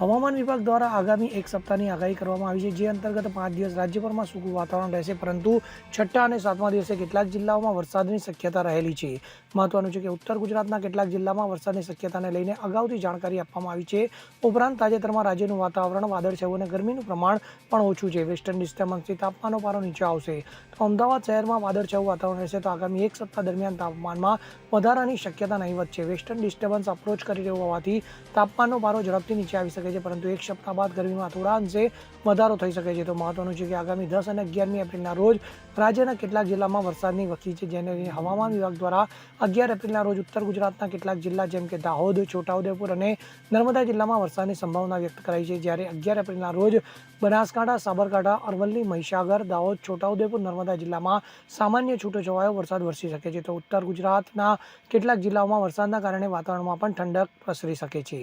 હવામાન વિભાગ દ્વારા આગામી એક સપ્તાહની આગાહી કરવામાં આવી છે, જે અંતર્ગત પાંચ દિવસ રાજ્યભરમાં સૂકું વાતાવરણ રહેશે, પરંતુ છઠ્ઠા અને સાતમા દિવસે કેટલાક જિલ્લાઓમાં વરસાદની શક્યતા રહેલી છે. મહત્વનું છે કે ઉત્તર ગુજરાતના કેટલાક જિલ્લામાં વરસાદની શક્યતાને લઈને અગાઉથી જાણકારી આપવામાં આવી છે. ઉપરાંત તાજેતરમાં રાજ્યનું વાતાવરણ, વાદળછાયું અને ગરમીનું પ્રમાણ પણ ઓછું છે. વેસ્ટર્ન ડિસ્ટર્બન્સથી તાપમાનનો પારો નીચે આવશે. તો અમદાવાદ શહેરમાં વાદળછાયું વાતાવરણ રહેશે, તો આગામી એક સપ્તાહ દરમિયાન તાપમાનમાં વધારાની શક્યતા નહીવત છે. વેસ્ટર્ન ડિસ્ટર્બન્સ અપ્રોચ કરી રહ્યો હોવાથી તાપમાનનો પારો ઝડપથી નીચે આવી શકે છે, પરંતુ એક સપ્તાહ બાદ ગરમીમાં થોડા અંશે વધારો થઈ શકે છે, તો મહત્વનું છે કે આગામી દસ અને અગિયારમી એપ્રિલના રોજ રાજ્યના કેટલાક જિલ્લામાં વરસાદની વકી છે, જેને લઈને હવામાન વિભાગ દ્વારા અગિયાર એપ્રિલના રોજ ઉત્તર ગુજરાતના કેટલાક જિલ્લા જેમ કે દાહોદ, છોટાઉદેપુર અને નર્મદા જિલ્લામાં વરસાદની સંભાવના વ્યક્ત કરાઈ છે, જ્યારે અગિયાર એપ્રિલના રોજ બનાસકાંઠા, સાબરકાંઠા, અરવલ્લી, મહીસાગર, દાહોદ, છોટાઉદેપુર, નર્મદા જિલ્લામાં સામાન્ય છૂટોછવાયો વરસાદ વરસી શકે છે, તો ઉત્તર ગુજરાતના કેટલાક જિલ્લાઓમાં વરસાદના કારણે વાતાવરણમાં પણ ઠંડક પ્રસરી શકે છે.